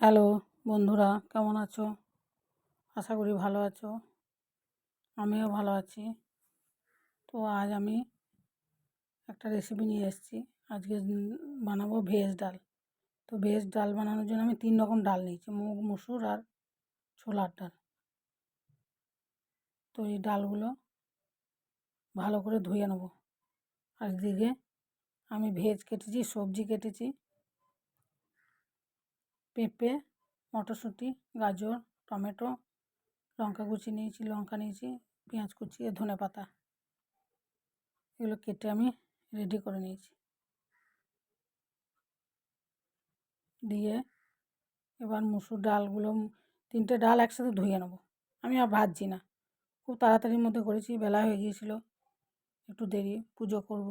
Hello বন্ধুরা, কেমন আছো? আশা করি ভালো আছো। আমিও ভালো আছি। তো আজ আমি একটা রেসিপি নিয়ে এসেছি। আজকে বানাবো ভেজ ডাল। তো ভেজ ডাল বানানোর জন্য আমি তিন রকম ডাল নিয়েছি, মুগ, মুসুর আর ছোলার ডাল তো এই ডালগুলো ভালো করে ধুয়ে নেব। আর দিকে আমি ভেজ কেটেছি, সবজি কেটেছি। পেঁপে, মটরশুঁটি, গাজর, টমেটো, লঙ্কা কুচি নিয়েছি, লঙ্কা নিয়েছি, পেঁয়াজ কুচি আর ধনে পাতা। এগুলো কেটে আমি রেডি করে নিয়েছি। দিয়ে এবার মুসুর ডালগুলো, তিনটে ডাল একসাথে ধুয়ে নেব। আমি আর ভাজছি না। খুব তাড়াতাড়ির মধ্যে করেছি, বেলা হয়ে গিয়েছিল। একটু দেরি, পুজো করব।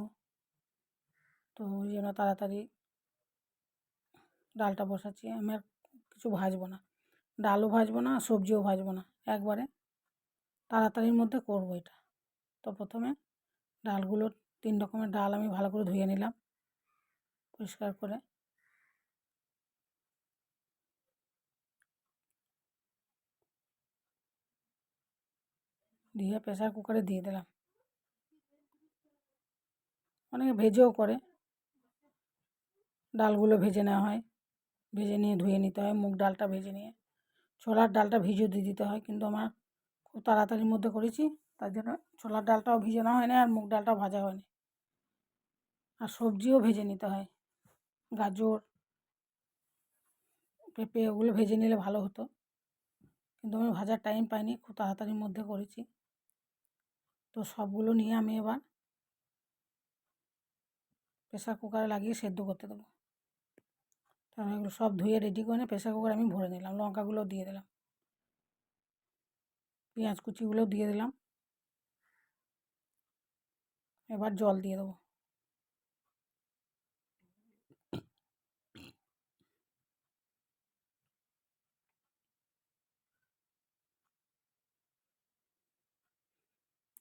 তো ওই জন্য তাড়াতাড়ি ডালটা বসাচ্ছি, আমি আর কিছু ভাজবো না। ডালও ভাজবো না, সবজিও ভাজবো না। একবারে তাড়াতাড়ির মধ্যে করব এটা। তো প্রথমে ডালগুলো তিন রকমের ডাল আমি ভালো করে ধুয়ে নিলাম পরিষ্কার করে। দিয়ে প্রেশার কুকারে দিয়ে দিলাম। অনেকে ভেজেও করে। ডালগুলো ভেজে নেওয়া হয়। ভেজে নিয়ে ধুয়ে নিতে হয়, মুগ ডালটা ভেজে নিয়ে। ছোলার ডালটা ভিজিয়ে দিয়ে দিতে হয়, কিন্তু আমার খুব তাড়াতাড়ির মধ্যে করেছি তার জন্য ছোলার ডালটাও ভিজানো হয় না আর মুগ ডালটাও ভাজা হয়নি। আর সবজিও ভেজে নিতে হয়, গাজর, পেঁপে ওগুলো ভেজে নিলে ভালো হতো। কিন্তু আমি ভাজার টাইম পাইনি, খুব তাড়াতাড়ির মধ্যে করেছি। তো সবগুলো নিয়ে আমি এবার প্রেশার কুকারে লাগিয়ে সেদ্ধ করতে দেবো। কারণ এগুলো সব ধুয়ে রেডি করে নিয়ে প্রেসার কুকারে আমি ভরে নিলাম। লঙ্কাগুলো দিয়ে দিলাম। পেঁয়াজ কুচিগুলো দিয়ে দিলাম। এবার জল দিয়ে দেবো।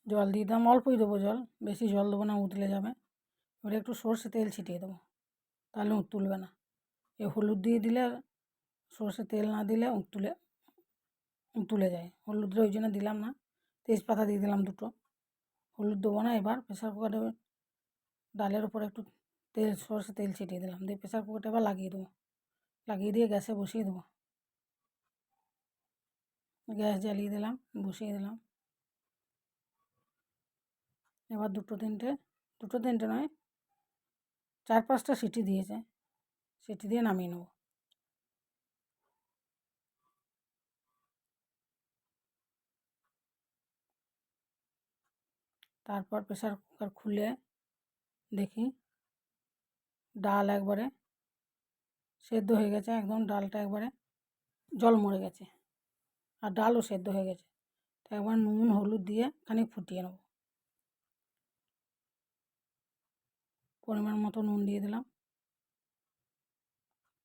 জল দিয়ে দিলাম। অল্পই দেবো জল। বেশি জল দেবো না, উতলে যাবে। এবার একটু সর্ষে তেল ছিটিয়ে দেবো। তাহলে উঁত তুলবে না। এ হলুদ দিয়ে দিলে সর্ষে তেল না দিলে উঁত তুলে তুলে যায়। হলুদটা ওই জন্য দিলাম না, তেজপাতা দিয়ে দিলাম দুটো। হলুদ দেবো না এবার প্রেসার কুকারে ডালের ওপর একটু তেল, সর্ষে তেল ছিটিয়ে দিলাম। দিয়ে প্রেসার কুকারটা এবার লাগিয়ে দেবো। লাগিয়ে দিয়ে গ্যাসে বসিয়ে দেবো। গ্যাস জ্বালিয়ে দিলাম, বসিয়ে দিলাম। এবার দুটো তিনটে দুটো তিনটে নয়, চার পাঁচটা সিটি দিয়েছে। সিটি দিয়ে নামিয়ে নেব। তারপর প্রেসার কুকার খুলে দেখি ডাল একবারে সেদ্ধ হয়ে গেছে, একদম ডালটা একবারে জল মরে গেছে আর ডালও সেদ্ধ হয়ে গেছে। তো একবার নুন, হলুদ দিয়ে খানিক ফুটিয়ে নেব। পরিমাণ মতো নুন দিয়ে দিলাম।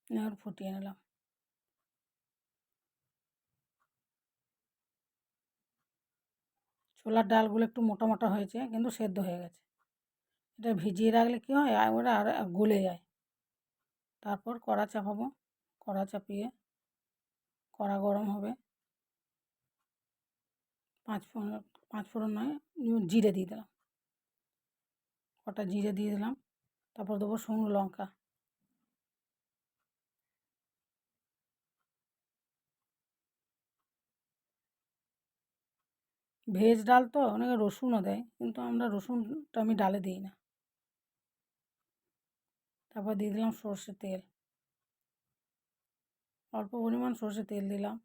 এবার ফুটিয়ে নিলাম। ছোলার ডালগুলো একটু মোটা মোটা হয়েছে, কিন্তু সেদ্ধ হয়ে গেছে। এটা ভিজিয়ে রাখলে কী হয় আর ওটা আর গলে যায়। তারপর কড়া চাপাবো, কড়া চাপিয়ে কড়া গরম হবে। পাঁচ ফোড়ন পাঁচ ফোড়ন নয় জিরে দিয়ে দিলাম। কটা জিরে দিয়ে দিলাম। তারপর দেবো শুকনো লঙ্কা। ভেজ ডাল তো অনেকে রসুনও দেয়, কিন্তু আমরা রসুনটা আমি ডালে দিই না। তারপর দিয়ে দিলাম সর্ষের তেল। অল্প পরিমাণ সর্ষের তেল দিলাম।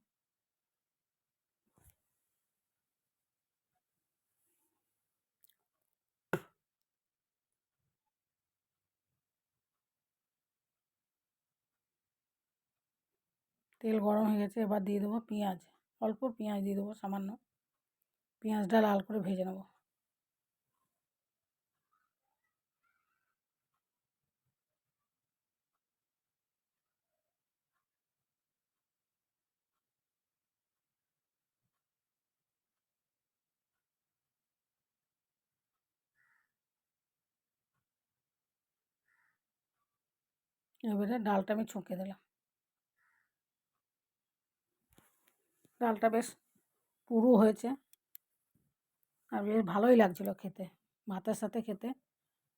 তেল গরম হয়ে গেছে, এবার দিয়ে দেবো পেঁয়াজ। অল্প পেঁয়াজ দিয়ে দেবো সামান্য। পেঁয়াজটা লাল করে ভেজে নেব। এবারে ডালটা আমি ছুঁকে দিলাম। ডালটা বেশ পুরু হয়েছে। আর বেশ ভালোই লাগছিল খেতে। ভাতের সাথে খেতে।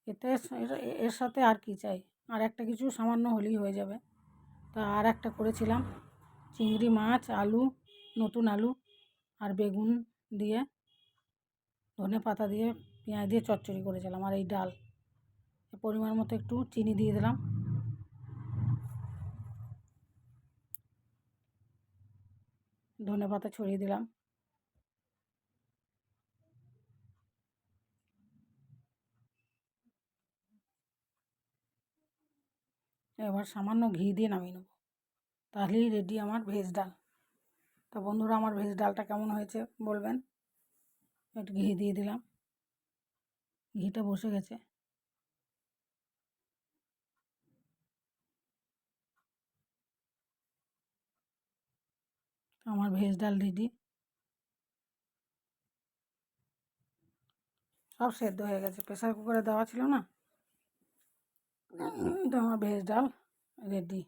এতে এর- সাথে আর কি চাই? আর একটা কিছু সামান্য হলেই হয়ে যাবে। তা আর একটা করেছিলাম। চিংড়ি মাছ, আলু, নতুন আলু আর বেগুন দিয়ে, ধনে পাতা দিয়ে, পেঁয়াজ দিয়ে চচ্চড়ি করেছিলাম আর এই ডাল। পরিমাণ মতো একটু চিনি দিয়ে দিলাম। ধনে পাতা ছড়িয়ে দিলাম। এবার সামান্য ঘি দিয়ে নামিয়ে নেব। তাহলেই রেডি আমার ভেজ ডাল। তো বন্ধুরা, আমার ভেজ ডালটা কেমন হয়েছে বলবেন? একটু ঘি দিয়ে দিলাম। ঘিটা বসে গেছে। আমার ভেজ ডাল রেডি সব সেদ্ধ হয়ে গেছে। প্রেসার কুকারে দেওয়া ছিল না? তো আমার ভেজ ডাল রেডি